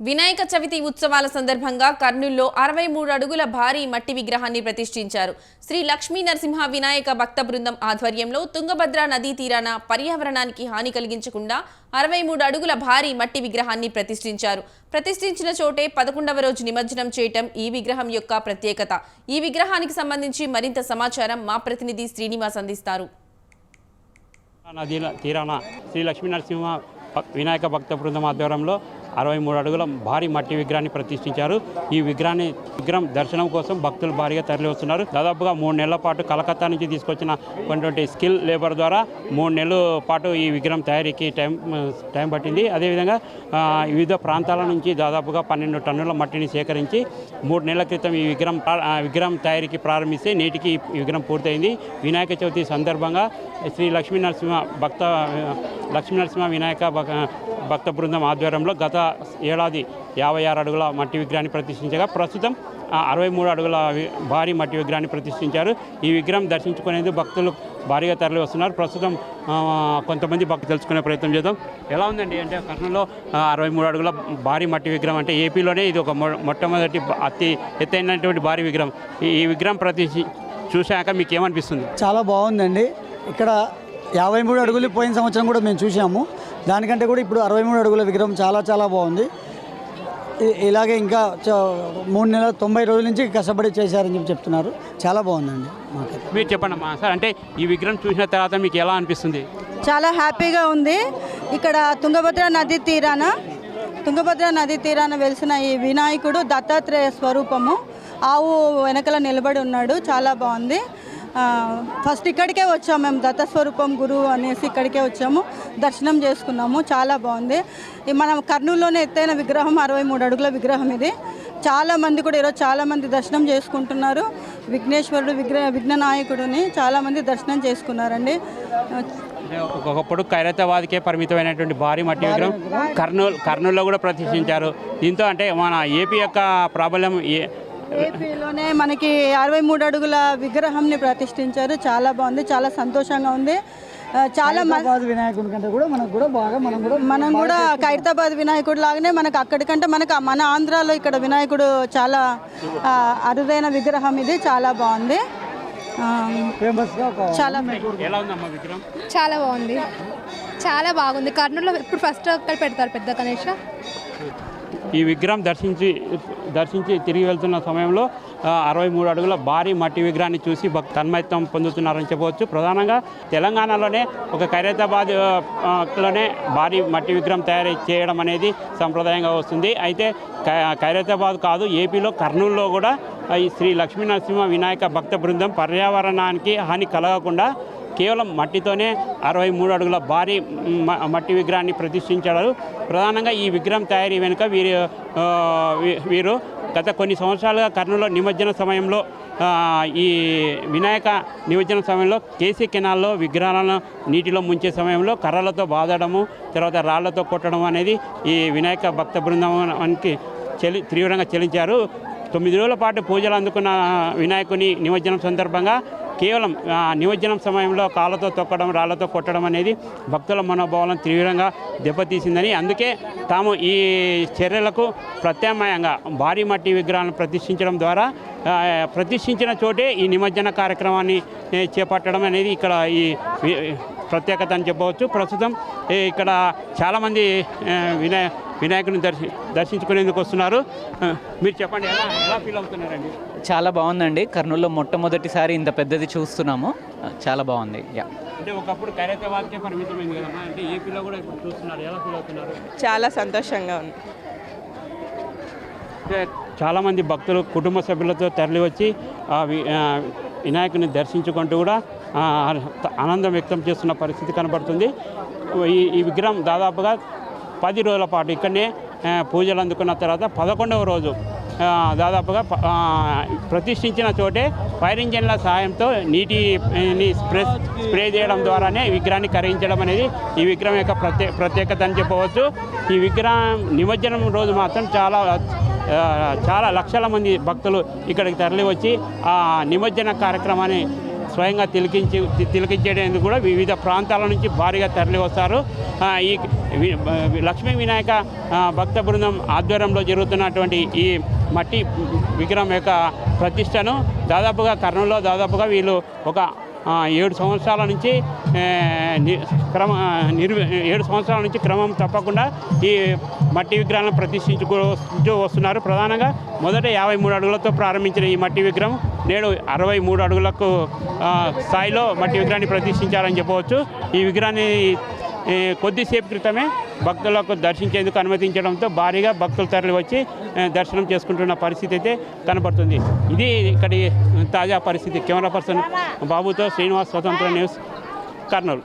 వినాయక చవితి ఉత్సవాల సందర్భంగా కర్నూల్లో అరవై మూడు అడుగుల భారీ మట్టి విగ్రహాన్ని ప్రతిష్ఠించారు. శ్రీ లక్ష్మీ నరసింహ వినాయక భక్త బృందం ఆధ్వర్యంలో తుంగభద్ర నదీ తీరాన పర్యావరణానికి హాని కలిగించకుండా అరవై మూడు అడుగుల భారీ మట్టి విగ్రహాన్ని ప్రతిష్ఠించారు. ప్రతిష్ఠించిన చోటే పదకొండవ రోజు నిమజ్జనం చేయటం ఈ విగ్రహం యొక్క ప్రత్యేకత. ఈ విగ్రహానికి సంబంధించి మరింత సమాచారం మా ప్రతినిధి శ్రీనివాస్ అందిస్తారు. నదీల తీరాన శ్రీ లక్ష్మీ నరసింహ వినాయక భక్త బృందం ఆధ్వర్యంలో అరవై మూడు అడుగుల భారీ మట్టి విగ్రహాన్ని ప్రతిష్ఠించారు. ఈ విగ్రహాన్ని విగ్రహం దర్శనం కోసం భక్తులు భారీగా తరలివస్తున్నారు. దాదాపుగా మూడు నెలల పాటు కలకత్తా నుంచి తీసుకొచ్చిన కొన్ని స్కిల్ లేబర్ ద్వారా మూడు నెలల పాటు ఈ విగ్రహం తయారీకి టైం టైం పట్టింది. అదేవిధంగా వివిధ ప్రాంతాల నుంచి దాదాపుగా పన్నెండు టన్నుల మట్టిని సేకరించి మూడు నెలల క్రితం ఈ విగ్రహం విగ్రహం తయారీకి ప్రారంభిస్తే నేటికి ఈ విగ్రహం పూర్తయింది. వినాయక చవితి సందర్భంగా శ్రీ లక్ష్మీనరసింహ భక్త లక్ష్మీనరసింహ వినాయక భక్త బృందం ఆధ్వర్యంలో గత ఏడాది యాభై ఆరు అడుగుల మట్టి విగ్రహాన్ని ప్రతిష్ఠించగా ప్రస్తుతం అరవై మూడు అడుగుల భారీ మట్టి విగ్రహాన్ని ప్రతిష్ఠించారు. ఈ విగ్రహం దర్శించుకునేందుకు భక్తులు భారీగా తరలి వస్తున్నారు. ప్రస్తుతం కొంతమంది భక్తులు తెలుసుకునే ప్రయత్నం చేద్దాం. ఎలా ఉందండి? అంటే కర్నూలులో అరవై మూడు అడుగుల భారీ మట్టి విగ్రహం అంటే ఏపీలోనే ఇది ఒక మొట్టమొదటి అతి ఎత్తైనటువంటి భారీ విగ్రహం. ఈ ఈ విగ్రహం ప్రతిష్ఠి చూశాక మీకు ఏమనిపిస్తుంది చాలా బాగుందండి. ఇక్కడ యాభై మూడు అడుగులు పోయిన సంవత్సరం కూడా మేము చూసాము దానికంటే కూడా ఇప్పుడు అరవై మూడు అడుగుల విగ్రహం చాలా చాలా బాగుంది. ఇలాగే ఇంకా చ- మూడు నెలల తొంభై రోజుల నుంచి కష్టపడి చేశారని చెప్పి చెప్తున్నారు. చాలా బాగుందండి మీరు చెప్పండి అమ్మా. సార్ అంటే ఈ విగ్రహం చూసిన తర్వాత మీకు ఎలా అనిపిస్తుంది? చాలా హ్యాపీగా ఉంది. ఇక్కడ తుంగభద్ర నది తీరాన తుంగభద్ర నది తీరాన వెలిసిన ఈ వినాయకుడు దత్తాత్రేయ స్వరూపము. ఆవు వెనకల నిలబడి ఉన్నాడు. చాలా బాగుంది. ఫస్ట్ ఇక్కడికే వచ్చాము మేము దత్త స్వరూపం గురువు అనేసి ఇక్కడికే వచ్చాము. దర్శనం చేసుకున్నాము. చాలా బాగుంది. మనం కర్నూలులోనే ఎత్తైన విగ్రహం అరవై మూడు అడుగుల విగ్రహం ఇది. చాలా మంది కూడా ఈరోజు చాలా మంది దర్శనం చేసుకుంటున్నారు. విఘ్నేశ్వరుడు విగ్రహ విఘ్న నాయకుడిని చాలా మంది దర్శనం చేసుకున్నారండి. ఒకప్పుడు ఖైరతాబాద్కే పరిమితమైనటువంటి భారీ మట్టి విగ్రహం. కర్నూలు కర్నూలులో కూడా ప్రతిష్ఠించారు. దీంతో అంటే మన ఏపీ యొక్క ప్రాబల్యం ఏ- ఏపీలోనే మనకి అరవై మూడు అడుగుల విగ్రహంని ప్రతిష్ఠించారు. చాలా బాగుంది చాలా సంతోషంగా ఉంది. చాలా వినాయకుడి కంటే కూడా మనకు కూడా బాగా మనం కూడా మనం కూడా ఖైరతాబాద్ వినాయకుడు లాగానే మనకు అక్కడికంటే మనకు మన ఆంధ్రాలో ఇక్కడ వినాయకుడు చాలా అరుదైన విగ్రహం ఇది. చాలా బాగుంది. చాలా చాలా బాగుంది. చాలా బాగుంది. కర్నూలులో ఇప్పుడు ఫస్ట్ అక్కడ పెడతారు పెద్ద గణేష్. ఈ విగ్రహం దర్శించి దర్శించి తిరిగి వెళ్తున్న సమయంలో అరవై మూడు అడుగుల భారీ మట్టి విగ్రహాన్ని చూసి భక్ తన్మయత్వం పొందుతున్నారని చెప్పవచ్చు. ప్రధానంగా తెలంగాణలోనే ఒక ఖైరతాబాద్లోనే భారీ మట్టి విగ్రహం తయారు చేయడం అనేది సంప్రదాయంగా వస్తుంది. అయితే ఖైరతాబాద్ కాదు ఏపీలో కర్నూలులో కూడా ఈ శ్రీ లక్ష్మీనరసింహ వినాయక భక్త బృందం పర్యావరణానికి హాని కలగకుండా కేవలం మట్టితోనే అరవై మూడు అడుగుల భారీ మట్టి విగ్రహాన్ని ప్రతిష్ఠించారు. ప్రధానంగా ఈ విగ్రహం తయారీ వెనుక వీరు వీ- వీరు గత కొన్ని సంవత్సరాలుగా కర్నూలులో నిమజ్జన సమయంలో ఈ వినాయక నిమజ్జన సమయంలో కేసీ కెనాల్లో విగ్రహాలను నీటిలో ముంచే సమయంలో కర్రలతో బాదడము తర్వాత రాళ్ళతో కొట్టడం అనేది ఈ వినాయక భక్త బృందానికి చెలి తీవ్రంగా చెల్లించారు తొమ్మిది రోజుల పాటు పూజలు అందుకున్న వినాయకుని నిమజ్జనం సందర్భంగా కేవలం నిమజ్జనం సమయంలో కాళ్ళతో తొక్కడం రాళ్ళతో కొట్టడం అనేది భక్తుల మనోభావాలను తీవ్రంగా దెబ్బతీసిందని. అందుకే తాము ఈ చర్యలకు ప్రత్యామ్నాయంగా భారీ మట్టి విగ్రహాలను ప్రతిష్ఠించడం ద్వారా ప్రతిష్ఠించిన చోటే ఈ నిమజ్జన కార్యక్రమాన్ని చేపట్టడం అనేది ఇక్కడ ఈ ప్రత్యేకత అని చెప్పవచ్చు. ప్రస్తుతం ఇక్కడ చాలామంది వినయ వినాయకుని దర్శి దర్శించుకునేందుకు వస్తున్నారు. మీరు చెప్పండి ఎలా ఎలా ఫీల్ అవుతున్నారండి? చాలా బాగుందండి. కర్నూలులో మొట్టమొదటిసారి ఇంత పెద్దది చూస్తున్నాము. చాలా బాగుంది. యా. అంటే ఒకప్పుడు ఖైరతాబాద్కే పరిమితమైంది కదమ్మా. అంటే ఏపీలో కూడా ఇప్పుడు చూస్తున్నారు. ఎలా ఫీల్ అవుతున్నారు? చాలా సంతోషంగా ఉంది. అంటే చాలామంది భక్తులు కుటుంబ సభ్యులతో తరలి వచ్చి ఆ వి- ఆ వినాయకుని దర్శించుకుంటూ కూడా ఆ, ఆనందం వ్యక్తం చేస్తున్న పరిస్థితి కనబడుతుంది. ఈ ఈ విగ్రహం దాదాపుగా పది రోజుల పాటు ఇక్కడనే పూజలు అందుకున్న తర్వాత పదకొండవ రోజు దాదాపుగా ప్రతిష్ఠించిన చోటే ఫైర్ ఇంజన్ల సాయంతో నీటిని స్ప్రే స్ప్రే చేయడం ద్వారానే విగ్రహాన్ని కరిగించడం అనేది ఈ విగ్రహం యొక్క ప్రత్యే ప్రత్యేకత అని చెప్పవచ్చు. ఈ విగ్రహం నిమజ్జనం రోజు మాత్రం చాలా చాలా లక్షల మంది భక్తులు ఇక్కడికి తరలి వచ్చి ఆ నిమజ్జన కార్యక్రమాన్ని స్వయంగా తిలకించి తి- తిలకించేందుకు కూడా వివిధ ప్రాంతాల నుంచి భారీగా తరలి వస్తారు ఈ లక్ష్మీ వినాయక భక్త బృందం ఆధ్వర్యంలో జరుగుతున్నటువంటి ఈ మట్టి విగ్రహం యొక్క ప్రతిష్టను దాదాపుగా కర్నూలులో దాదాపుగా వీళ్ళు ఒక ఏడు సంవత్సరాల నుంచి క్రమ నిర్వ ఏడు సంవత్సరాల నుంచి క్రమం తప్పకుండా ఈ మట్టి విగ్రహాలను ప్రతిష్ఠించుకుంటూ వస్తున్నారు. ప్రధానంగా మొదట యాభై మూడు అడుగులతో ప్రారంభించిన ఈ మట్టి విగ్రహం నేడు అరవై మూడు అడుగులకు స్థాయిలో మట్టి విగ్రహాన్ని ప్రతిష్ఠించారని చెప్పవచ్చు. ఈ విగ్రహాన్ని కొద్దిసేపు క్రితమే భక్తులకు దర్శించేందుకు అనుమతించడంతో భారీగా భక్తులు తరలి వచ్చి దర్శనం చేసుకుంటున్న పరిస్థితి అయితే కనబడుతుంది. ఇది ఇక్కడి తాజా పరిస్థితి. కెమెరా పర్సన్ బాబుతో శ్రీనివాస్ స్వతంత్ర న్యూస్ కర్నూలు.